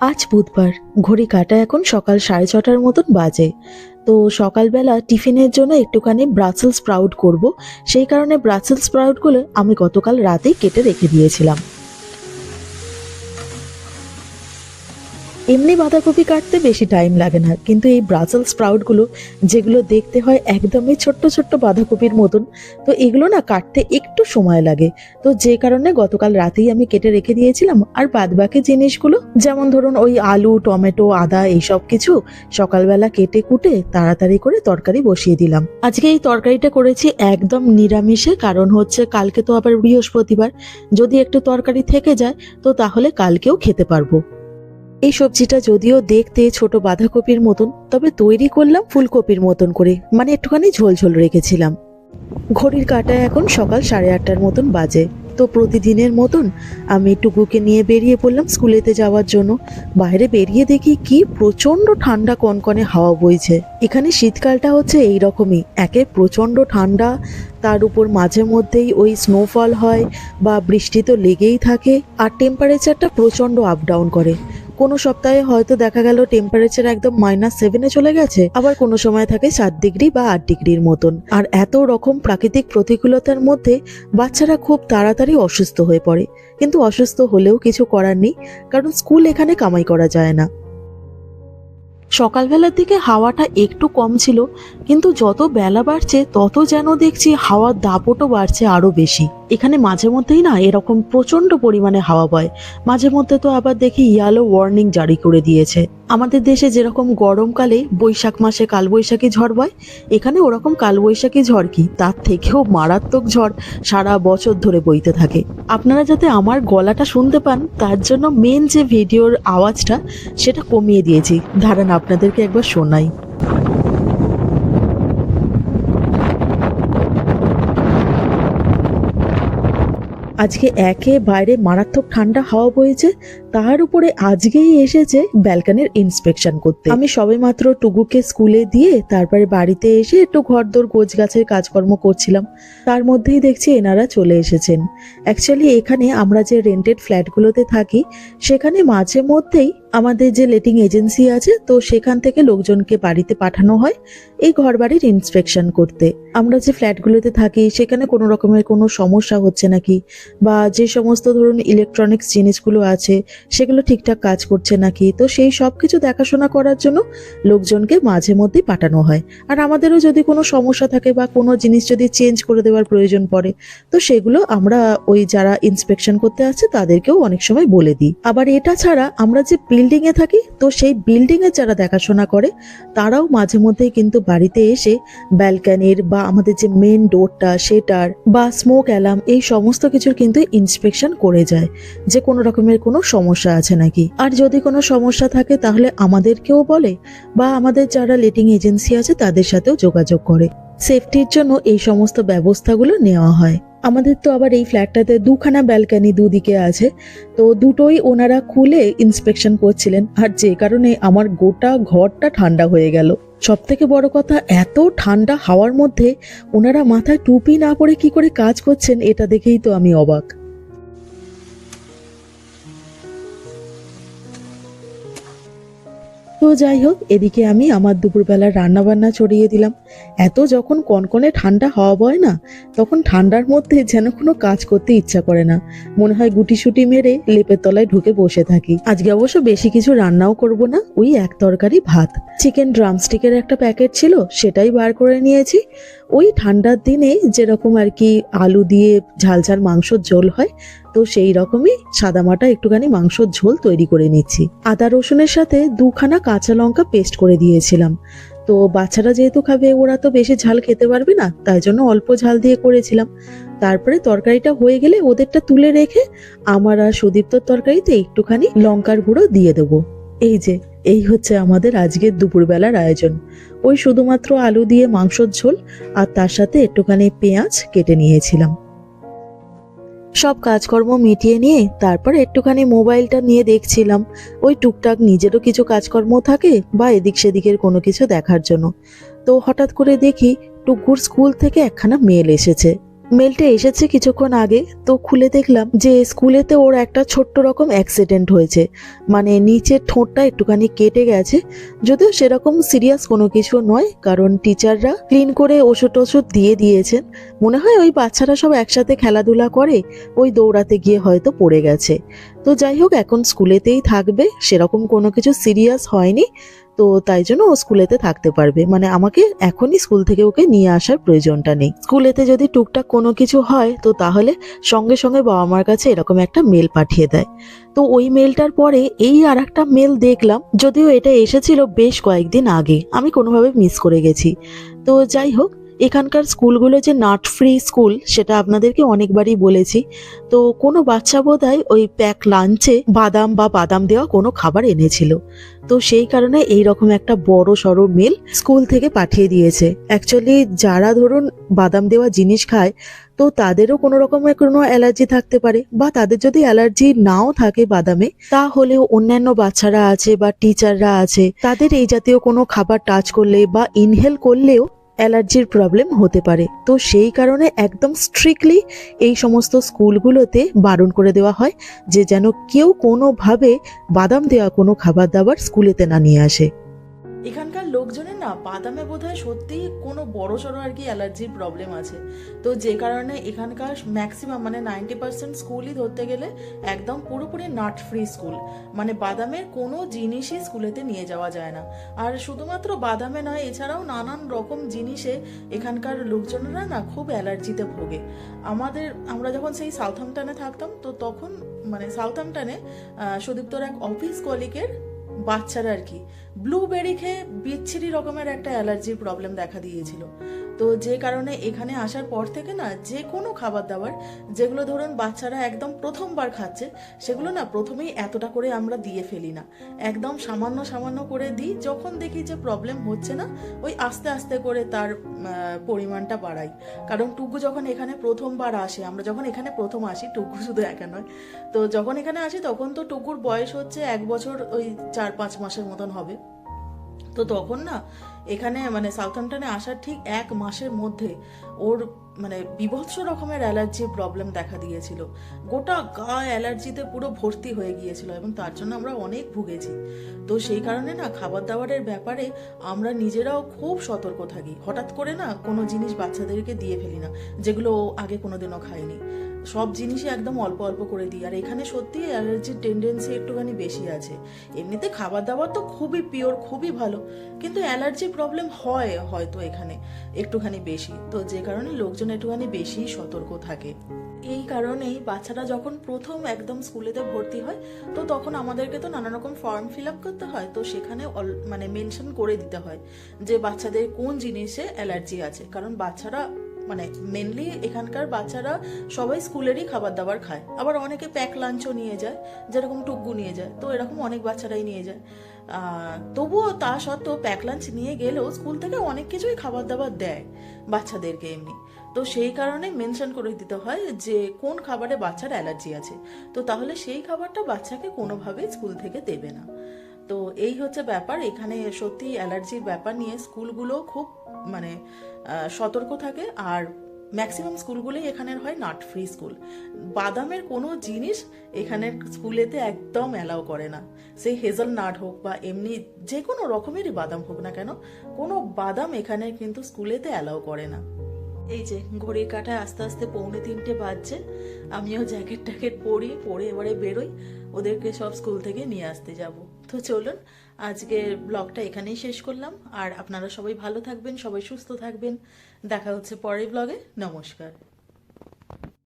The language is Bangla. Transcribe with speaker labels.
Speaker 1: আজ বুধবার, ঘড়ি কাটা এখন সকাল সাড়ে ছটার মতন বাজে। তো সকালবেলা টিফিনের জন্য একটুখানি ব্রাসেলস স্প্রাউট করব। সেই কারণে ব্রাসেলস স্প্রাউটগুলো আমি গতকাল রাতেই কেটে রেখে দিয়েছিলাম। এমনি বাঁধাকপি কাটতে বেশি টাইম লাগে না, কিন্তু এই ব্রাসেল স্প্রাউটগুলো যেগুলো দেখতে হয় একদমই ছোট্ট ছোট্ট বাঁধাকপির মতন, তো এগুলো না কাটতে একটু সময় লাগে। তো যে কারণে গতকাল রাতেই আমি কেটে রেখে দিয়েছিলাম, আর বাদবাকি জিনিসগুলো, যেমন ধরুন ওই আলু, টমেটো, আদা, এইসব কিছু, সকালবেলা কেটে কুটে তাড়াতাড়ি করে তরকারি বসিয়ে দিলাম। আজকে এই তরকারিটা করেছি একদম নিরামিষে, কারণ হচ্ছে কালকে তো আবার বৃহস্পতিবার, যদি একটু তরকারি থেকে যায়, তো তাহলে কালকেও খেতে পারব। এই সবজিটা যদিও দেখতে ছোট বাঁধাকপির মতন, তবে তৈরি করলাম ফুলকপির মতন করে মানে একটুখানি ঝোল ঝোল রেখেছিলাম। ঘড়ির কাটায় এখন সকাল সাড়ে আটটার মতন বাজে, তো প্রতিদিনের মতন আমি টুকুকে নিয়ে বেরিয়ে পড়লাম স্কুলেতে যাওয়ার জন্য। বাইরে বেরিয়ে দেখি কি প্রচণ্ড ঠান্ডা কনকনে হাওয়া বইছে। এখানে শীতকালটা হচ্ছে এই রকমই একে প্রচণ্ড ঠান্ডা, তার উপর মাঝে মধ্যেই ওই স্নোফল হয় বা বৃষ্টি তো লেগেই থাকে, আর টেম্পারেচারটা প্রচণ্ড আপ ডাউন করে। কোনো সপ্তাহে হয়তো দেখা গেল টেম্পারেচার একদম মাইনাস সেভেনে চলে গেছে, আবার কোনো সময় থাকে সাত ডিগ্রি বা আট ডিগ্রির মতন। আর এত রকম প্রাকৃতিক প্রতিকূলতার মধ্যে বাচ্চারা খুব তাড়াতাড়ি অসুস্থ হয়ে পড়ে। কিন্তু অসুস্থ হলেও কিছু করার নেই, কারণ স্কুল এখানে কামাই করা যায় না। সকালবেলার দিকে হাওয়াটা একটু কম ছিল, কিন্তু যত বেলা বাড়ছে, তত যেন দেখছি হাওয়ার দাপটও বাড়ছে আরও বেশি। এখানে মাঝে মধ্যেই না এরকম প্রচণ্ড পরিমাণে হাওয়া বয়। মাঝে মধ্যে তো আবার দেখি ইয়ালো ওয়ার্নিং জারি করে দিয়েছে। আমাদের দেশে যেরকম গরমকালে বৈশাখ মাসে কালবৈশাখী ঝড় বয়, এখানে ওরকম কালবৈশাখী ঝড় কি? তার থেকেও মারাত্মক ঝড় সারা বছর ধরে বইতে থাকে। আপনারা যাতে আমার গলাটা শুনতে পান, তার জন্য মেন যে ভিডিওর আওয়াজটা, সেটা কমিয়ে দিয়েছি। ধারণ আপনাদেরকে একবার শোনাই। আজকে একে বাইরে মারাত্মক ঠান্ডা হাওয়া বইছে, তার উপরে আজকেই এসেছে ব্যালকানির ইন্সপেকশন করতে। আমি সবে মাত্র টুকুকে স্কুলে দিয়ে তারপরে বাড়িতে এসে একটু ঘরদোর গোছ গাছের কাজকর্ম করছিলাম। তার মধ্যেই দেখছি এনারা চলে এসেছেন। অ্যাকচুয়ালি এখানে আমরা যে রেন্টেড ফ্ল্যাটগুলোতে থাকি, সেখানে মাঝে মধ্যেই আমাদের যে লেটিং এজেন্সি আছে, তো সেখান থেকে লোকজনকে বাড়িতে পাঠানো হয়, এই ঘর বাড়ির ইন্সপেকশন করতে। আমরা যে ফ্ল্যাটগুলোতে থাকি, সেখানে কোনো রকমের কোনো সমস্যা হচ্ছে নাকি? বা যে সমস্ত ধরুন ইলেকট্রনিক্স জিনিসগুলো আছে, সেগুলো ঠিকঠাক কাজ করছে নাকি? তো সেই সব কিছু দেখাশোনা করার জন্য লোকজনকে মাঝে মধ্যেই পাঠানো হয়। আর আমাদেরও যদি কোনো সমস্যা থাকে বা কোনো জিনিস যদি চেঞ্জ করে দেওয়ার প্রয়োজন পড়ে, তো সেগুলো আমরা ওই যারা ইন্সপেকশন করতে আছে তাদেরকেও অনেক সময় বলে দিই। আবার এটা ছাড়া আমরা যে বিল্ডিং এ থাকি, তো সেই বিল্ডিং এর যারা দেখাশোনা করে, তারাও মাঝে মধ্যেই কিন্তু বাড়িতে এসে ব্যালকানির বা আমাদের যে মেন ডোরটা সেটার বা স্মোক অ্যালার্ম এই সমস্ত কিছুর কিন্তু ইন্সপেকশন করে যায়। যে কোনো রকমের কোনো সমস্যা আছে নাকি? আর যদি কোনো সমস্যা থাকে, তাহলে আমাদেরকেও বলে বা আমাদের যারা লেটিং এজেন্সি আছে, তাদের সাথেও যোগাযোগ করে। সেফটির জন্য এই সমস্ত ব্যবস্থাগুলো নেওয়া হয়। আমাদের তো আবার এই ফ্ল্যাটটাতে দুখানা ব্যালকানি দুদিকে আছে। তো দুটোই ওনারা খুলে ইন্সপেকশন করছিলেন। আর যে কারণে আমার গোটা ঘরটা ঠান্ডা হয়ে গেল। সব থেকে বড় কথা, এত ঠান্ডা হাওয়ার মধ্যে ওনারা মাথায় টুপি না পরে কি করে কাজ করছেন, এটা দেখেই তো আমি অবাক। তো যাই হোক, এদিকে আমি আমার দুপুরবেলার রান্না বান্না ছড়িয়ে দিলাম। এত যখন কনকনে ঠান্ডা হওয়া বয় না, তখন ঠান্ডার মধ্যে যেন কোনো কাজ করতে ইচ্ছা করে না। মনে হয় গুটিসুটি মেরে লেপের তলায় ঢুকে বসে থাকি। আজকে অবশ্য বেশি কিছু রান্নাও করব না, ওই এক তরকারি ভাত। চিকেন ড্রামস্টিকের একটা প্যাকেট ছিল, সেটাই বার করে নিয়েছি। ওই ঠান্ডার দিনে যেরকম আর কি আলু দিয়ে ঝাল ঝাল মাংসর ঝোল হয় তো সেই রকমই সাদামাটা একটুখানি মাংসর ঝোল তৈরি করে নিচ্ছি। আদা রসুনের সাথে দুখানা কাঁচা লঙ্কা পেস্ট করে দিয়েছিলাম। তো বাচ্চারা যেহেতু খাবে, ওরা তো বেশি ঝাল খেতে পারবে না, তাই জন্য অল্প ঝাল দিয়ে করেছিলাম। তারপরে তরকারিটা হয়ে গেলে ওদেরটা তুলে রেখে আমার আর সুদীপ্তর তরকারিতে একটুখানি লঙ্কার গুঁড়ো দিয়ে দেবো। এই যে, এই হচ্ছে আমাদের আজকের দুপুরবেলার আয়োজন। ওই শুধুমাত্র আলু দিয়ে মাংসর ঝোল আর তার সাথে একটুখানি পেঁয়াজ কেটে নিয়েছিলাম। সব কাজকর্ম মিটিয়ে নিয়ে তারপর একটুখানি মোবাইলটা নিয়ে দেখছিলাম। ওই টুকটাক নিজেরও কিছু কাজকর্ম থাকে বা এদিক সেদিকের কোনো কিছু দেখার জন্য। তো হঠাৎ করে দেখি টুকুর স্কুল থেকে একখানা মেল এসেছে। মেলটা এসেছে কিছুক্ষণ আগে, তো খুলে দেখলাম যে স্কুলেতে ওর একটা ছোট্ট রকম অ্যাক্সিডেন্ট হয়েছে। মানে নিচের ঠোঁটটা একটুখানি কেটে গেছে, যদিও সেরকম সিরিয়াস কোনো কিছু নয়, কারণ টিচাররা ক্লিন করে ওষুধ টষুধ দিয়ে দিয়েছেন। মনে হয় ওই বাচ্চারা সব একসাথে খেলাধুলা করে, ওই দৌড়াতে গিয়ে হয়তো পড়ে গেছে। তো যাই হোক, এখন স্কুলেতেই থাকবে, সেরকম কোনো কিছু সিরিয়াস হয়নি। তো তাই জন্য ও স্কুলেতে থাকতে পারবে। মানে আমাকে এখনই স্কুল থেকে ওকে নিয়ে আসার প্রয়োজনটা নেই। স্কুলেতে যদি টুকটাক কোনো কিছু হয়, তো তাহলে সঙ্গে সঙ্গে বাবা মার কাছে এরকম একটা মেল পাঠিয়ে দেয়। তো ওই মেলটার পরে এই আর একটা মেল দেখলাম, যদিও এটা এসেছিল বেশ কয়েকদিন আগে। আমি কোনোভাবে মিস করে গেছি। তো যাই হোক এখানকার স্কুলগুলো যে নাট ফ্রি স্কুল, সেটা আপনাদেরকে অনেকবারই বলেছি। তো কোনো বাচ্চা বোধহয় ওই প্যাক লাঞ্চে বাদাম বা বাদাম দেওয়া কোনো খাবার এনেছিল। তো সেই কারণে এই রকম একটা বড় সড়ো মেল স্কুল থেকে পাঠিয়ে দিয়েছে। অ্যাকচুয়ালি যারা ধরুন বাদাম দেওয়া জিনিস খায়, তো তাদেরও কোনো রকমের কোনো অ্যালার্জি থাকতে পারে বা তাদের যদি অ্যালার্জি নাও থাকে বাদামে, তাহলেও অন্যান্য বাচ্চারা আছে বা টিচাররা আছে, তাদের এই জাতীয় কোনো খাবার টাচ করলে বা ইনহেল করলেও অ্যালার্জির প্রবলেম হতে পারে। তো সেই কারণে একদম স্ট্রিক্টলি এই সমস্ত স্কুলগুলোতে বারণ করে দেওয়া হয় যে যেন কেউ কোনোভাবে বাদাম দেওয়া কোনো খাবার দাবার স্কুলেতে না নিয়ে আসে।
Speaker 2: এখানকার লোকজনের না বাদামে বোধ হয় সত্যি কোনো বড় সড়ো আর কি অ্যালার্জির প্রবলেম আছে। তো যে কারণে এখানকার ম্যাক্সিমাম মানে নাইনটি পার্সেন্ট স্কুলই ধরতে গেলে একদম পুরোপুরি নাট ফ্রি স্কুল মানে বাদামের কোনো জিনিসই স্কুলেতে নিয়ে যাওয়া যায় না। আর শুধুমাত্র বাদামে নয়, এছাড়াও নানান রকম জিনিসে এখানকার লোকজনেরা না খুব অ্যালার্জিতে ভোগে। আমাদের, আমরা যখন সেই সাউথহাম্পটনে থাকতাম, তো তখন মানে সাউথহাম্পটনে সুদীপ্তর এক অফিস কলিকের বাচ্চারা আর কি। ব্লুবেরি খেয়ে বিচ্ছিরি রকমের একটা অ্যালার্জির প্রবলেম দেখা দিয়েছিল। তো যে কারণে এখানে আসার পর থেকে না যে কোনো খাবার দাবার, যেগুলো ধরুন বাচ্চারা একদম প্রথমবার খাচ্ছে, সেগুলো না প্রথমেই এতটা করে আমরা দিয়ে ফেলি না। একদম সামান্য সামান্য করে দিই, যখন দেখি যে প্রবলেম হচ্ছে না, ওই আস্তে আস্তে করে তার পরিমাণটা বাড়াই। কারণ টুকু যখন এখানে প্রথমবার আসে, আমরা যখন এখানে প্রথম আসি, টুকু শুধু একা নয়, তো যখন এখানে আসি তখন তো টুকুর বয়স হচ্ছে এক বছর, ওই চার পাঁচ মাসের মতন হবে। তো তখন না, এখানে মানে সাউথহাম্পটনে আসার ঠিক এক মাসের মধ্যে ওর মানে বিভৎস রকমের অ্যালার্জির প্রবলেম দেখা দিয়েছিল। গোটা গা অ্যালার্জিতে পুরো ভর্তি হয়ে গিয়েছিল এবং তার জন্য আমরা অনেক ভুগেছি। তো সেই কারণে না খাবার দাবারের ব্যাপারে আমরা নিজেরাও খুব সতর্ক থাকি। হঠাৎ করে না কোনো জিনিস বাচ্চাদেরকে দিয়ে ফেলি না, যেগুলো ও আগে কোনোদিনও খায়নি। সব জিনিসই একদম অল্প অল্প করে দিই। আর এখানে সত্যি অ্যালার্জির টেন্ডেন্সি একটুখানি বেশি আছে। এমনিতে খাবার দাবার তো খুবই পিওর খুবই ভালো। কিন্তু অ্যালার্জি প্রবলেম হয় হয়তো এখানে একটুখানি বেশি। তো যে কারণে লোকজন একটুখানি বেশি সতর্ক থাকে। এই কারণেই বাচ্চারা যখন প্রথম একদম স্কুলেতে ভর্তি হয়, তো তখন আমাদেরকে তো নানা রকম ফর্ম ফিল আপ করতে হয়। তো সেখানে মানে মেনশন করে দিতে হয় যে বাচ্চাদের কোন জিনিসে অ্যালার্জি আছে। কারণ বাচ্চারা মানে মেনলি এখানকার বাচ্চারা সবাই স্কুলেরই খাবার দাবার খায়। আবার অনেকে প্যাক লাঞ্চও নিয়ে যায়, যেরকম টুকু নিয়ে যায়। তো এরকম অনেক বাচ্চারাই নিয়ে যায়। তবুও তা সত্ত্বেও প্যাক লাঞ্চ নিয়ে গেলেও স্কুল থেকে অনেক কিছুই খাবার দাবার দেয় বাচ্চাদেরকে এমনি। তো সেই কারণে মেনশন করে দিতে হয় যে, কোন খাবারে বাচ্চার অ্যালার্জি আছে? তো তাহলে সেই খাবারটা বাচ্চাকে কোনোভাবেই স্কুল থেকে দেবে না। তো এই হচ্ছে ব্যাপার। এখানে সত্যি অ্যালার্জির ব্যাপার নিয়ে স্কুলগুলো খুব মানে সতর্ক থাকে আর ম্যাক্সিমাম স্কুলগুলোই এখানের হয় নাট ফ্রি স্কুল। বাদামের কোনো জিনিস এখানের স্কুলেতে একদম অ্যালাউ করে না। সেই হেজল নাট হোক বা এমনি যে কোনো রকমেরই বাদাম হোক না কেন, কোনো বাদাম এখানে কিন্তু স্কুলেতে অ্যালাউ করে না। এই যে ঘড়ির কাঁটায় আস্তে আস্তে পৌনে তিনটে বাজছে, আমিও জ্যাকেট ট্যাকেট পরি পরে এবারে বেরোই। ওদেরকে সব স্কুল থেকে নিয়ে আসতে যাব। তো চলুন। আজকের ব্লগটা এখানেই শেষ করলাম। আর আপনারা সবাই ভালো থাকবেন, সবাই সুস্থ থাকবেন। দেখা হচ্ছে পরের ব্লগে। নমস্কার।